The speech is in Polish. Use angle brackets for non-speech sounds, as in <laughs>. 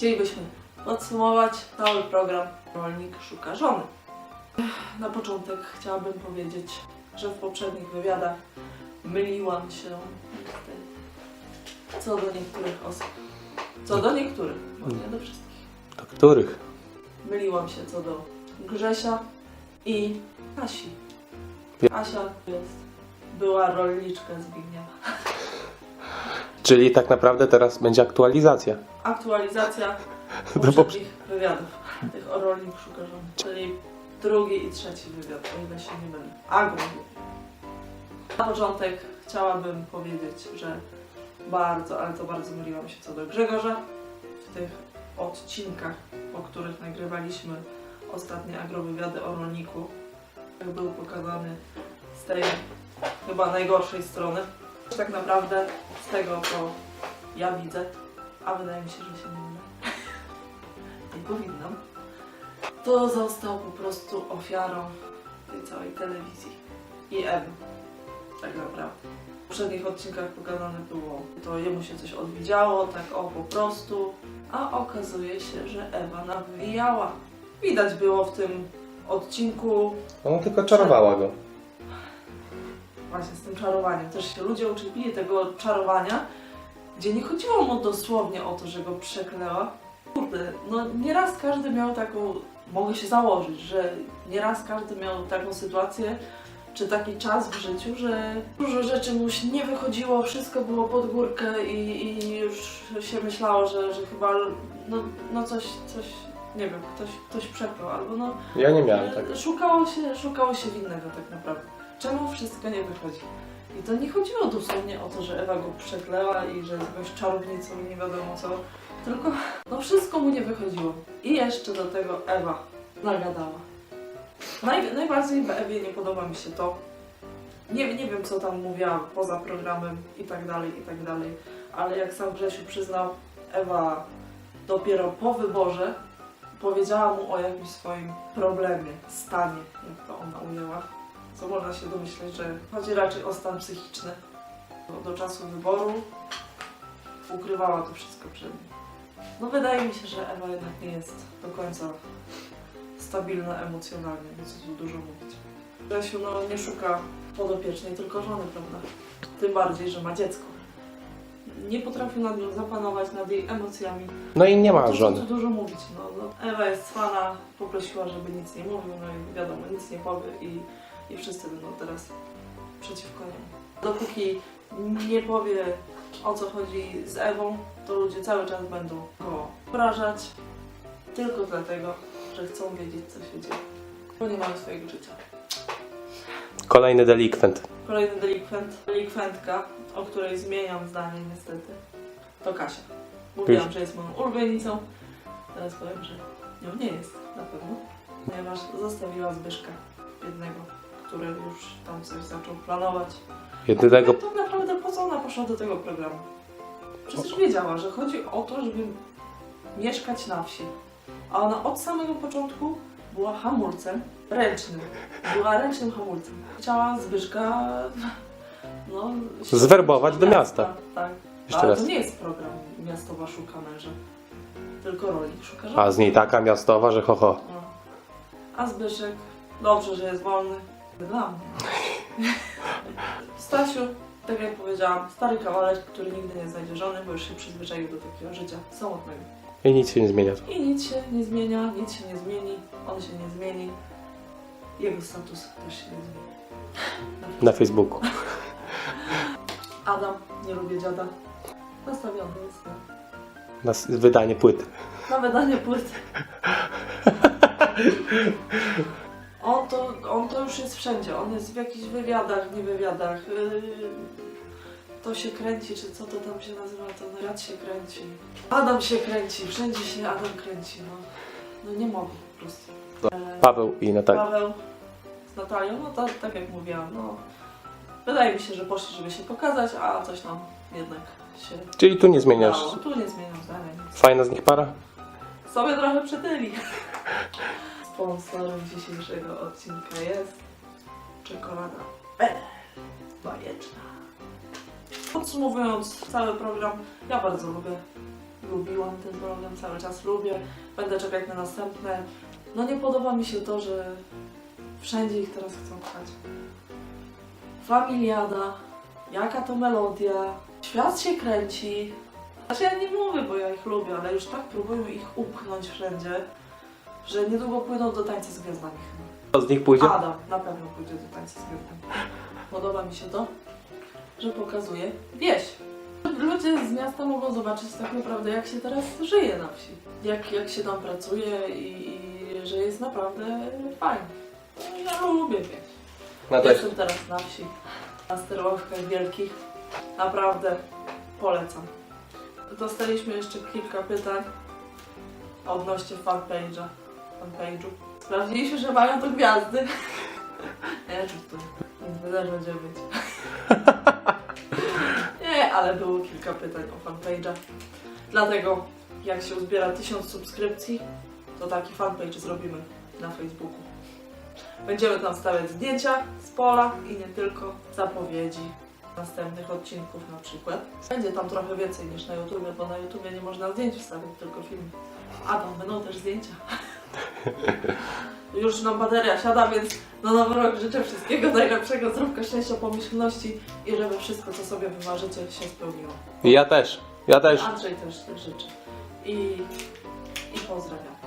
chcielibyśmy podsumować cały program Rolnik szuka żony. Na początek chciałabym powiedzieć, że w poprzednich wywiadach myliłam się co do niektórych osób. Co do niektórych, bo nie do wszystkich. Do których? Myliłam się co do Grzesia i Kasi. Kasia jest, była rolniczka Zbigniewa. Czyli tak naprawdę teraz będzie aktualizacja. Aktualizacja <laughs> poprze- poprzednich wywiadów, tych o żony. Czyli drugi i trzeci wywiad, o ile się nie mylę. Agro. Na początek chciałabym powiedzieć, że bardzo, ale to bardzo myliłam się co do Grzegorza. W tych odcinkach, po których nagrywaliśmy ostatnie agrowywiady o rolniku, jak był pokazany z tej chyba najgorszej strony. Tak naprawdę tego, co ja widzę, a wydaje mi się, że się nie mylę, <laughs> nie powinnam, to został po prostu ofiarą tej całej telewizji i Ewy, tak naprawdę. W poprzednich odcinkach pokazane było, to jemu się coś odwidziało, tak o po prostu, a okazuje się, że Ewa nawijała. Widać było w tym odcinku Ona tylko czarowała go. Właśnie z tym czarowaniem. Też się ludzie uczepili tego czarowania, gdzie nie chodziło mu dosłownie o to, że go przeklęła. Kurde, no nieraz każdy miał taką, mogę się założyć, że nieraz każdy miał taką sytuację, czy taki czas w życiu, że dużo rzeczy mu się nie wychodziło, wszystko było pod górkę i, i już się myślało, że, że chyba no, no coś, coś, nie wiem, ktoś, ktoś przeklął, albo no Ja nie miałem tak. Szukało się, szukało się winnego tak naprawdę. Czemu wszystko nie wychodzi? I to nie chodziło dosłownie o to, że Ewa go przekleła i że jest jakąś czarownicą i nie wiadomo co, tylko no wszystko mu nie wychodziło. I jeszcze do tego Ewa nagadała. Naj, najbardziej w Ewie nie podoba mi się to, nie, nie wiem co tam mówiła poza programem i tak dalej, i tak dalej, ale jak sam Grzesiu przyznał, Ewa dopiero po wyborze powiedziała mu o jakimś swoim problemie, stanie, jak to ona ujęła. Co można się domyśleć, że chodzi raczej o stan psychiczny. Do, do czasu wyboru ukrywała to wszystko przed nim. No wydaje mi się, że Ewa jednak nie jest do końca stabilna emocjonalnie, więc tu dużo mówić. Grzesiu no, nie szuka podopiecznej, tylko żony, prawda? Tym bardziej, że ma dziecko. Nie potrafił nad nią zapanować, nad jej emocjami. No i nie ma To żony. tu dużo mówić, no, no. Ewa jest cwana, poprosiła, żeby nic nie mówił, no i wiadomo, nic nie powie i, i wszyscy będą teraz przeciwko niemu. Dopóki nie powie o co chodzi z Ewą, to ludzie cały czas będą go obrażać tylko dlatego, że chcą wiedzieć co się dzieje. Bo nie mają swojego życia. Kolejny delikwent. Kolejny delikwent, delikwentka, o której zmieniam zdanie niestety, to Kasia. Mówiłam, Już. że jest moją ulubienicą, teraz powiem, że nią nie jest na pewno, ponieważ zostawiła Zbyszka jednego, który już tam coś zaczął planować. Jedynego. No tak naprawdę po co ona poszła do tego programu? Przecież wiedziała, że chodzi o to, żeby mieszkać na wsi. A ona od samego początku była hamulcem ręcznym. Była ręcznym hamulcem. Chciała Zbyszka no, Zwerbować do miasta. Tak, tak. Jeszcze Ale raz. to nie jest program Miastowa Szuka Męża. Tylko rolnik szuka żony. A z niej taka miastowa, że ho ho. No. A Zbyszek, dobrze, że jest wolny. Dla mnie. Stasiu, tak jak powiedziałam, stary kawalerz, który nigdy nie znajdzie żony, bo już się przyzwyczaił do takiego życia samotnego. I nic się nie zmienia. I nic się nie zmienia, nic się nie zmieni, on się nie zmieni. Jego status też się nie zmieni. Na Facebooku. Adam, nie lubię dziada. Nastawiony jest na, Na s- wydanie płyty. na wydanie płyty. <laughs> On to, on to już jest wszędzie. On jest w jakichś wywiadach, nie wywiadach. Yy, to się kręci, czy co to tam się nazywa? To rad się kręci. Adam się kręci, wszędzie się Adam kręci. No, no nie mogę po prostu. E, Paweł i Natalia. Paweł z Natalią, no to tak jak mówiłam, no wydaje mi się, że poszli, żeby się pokazać, a coś nam jednak się Czyli tu nie zmieniasz. udało. Tu nie zmieniam zdania. Fajna z nich para? Sobie trochę przytyli. <laughs> Sponsorem dzisiejszego odcinka jest czekolada bajeczna. Podsumowując cały program, ja bardzo lubię lubiłam ten program, cały czas lubię. Będę czekać na następne. No nie podoba mi się to, że wszędzie ich teraz chcą pchać. Familiada, jaka to melodia, świat się kręci. Znaczy ja nie mówię, bo ja ich lubię, ale już tak próbują ich upchnąć wszędzie, że niedługo pójdą do tańca z gwiazdami chyba. Kto z nich pójdzie? Adam na pewno pójdzie do tańca z gwiazdami. Podoba mi się to, że pokazuje wieś. Ludzie z miasta mogą zobaczyć tak naprawdę, jak się teraz żyje na wsi. Jak, jak się tam pracuje i, i że jest naprawdę fajnie. Ja lubię wieś. No też. Jestem teraz na wsi, na sterowkach wielkich. Naprawdę polecam. Dostaliśmy jeszcze kilka pytań odnośnie fanpage'a. Fanpage'u. Sprawdziliśmy, że mają to gwiazdy. Nie, to więc też będziemy mieć. Nie, ale było kilka pytań o fanpage'a. Dlatego, jak się uzbiera tysiąc subskrypcji, to taki fanpage zrobimy na Facebooku. Będziemy tam stawiać zdjęcia z pola i nie tylko zapowiedzi następnych odcinków na przykład. Będzie tam trochę więcej niż na YouTubie, bo na YouTubie nie można zdjęć wstawiać, tylko film. A tam będą też zdjęcia. <laughs> Już nam bateria siada, więc na nowy rok życzę wszystkiego najlepszego, zdrówka, szczęścia, pomyślności i żeby wszystko, co sobie wymarzycie, się spełniło. I ja też. Ja też. Andrzej też tak życzy. I, i pozdrawiam.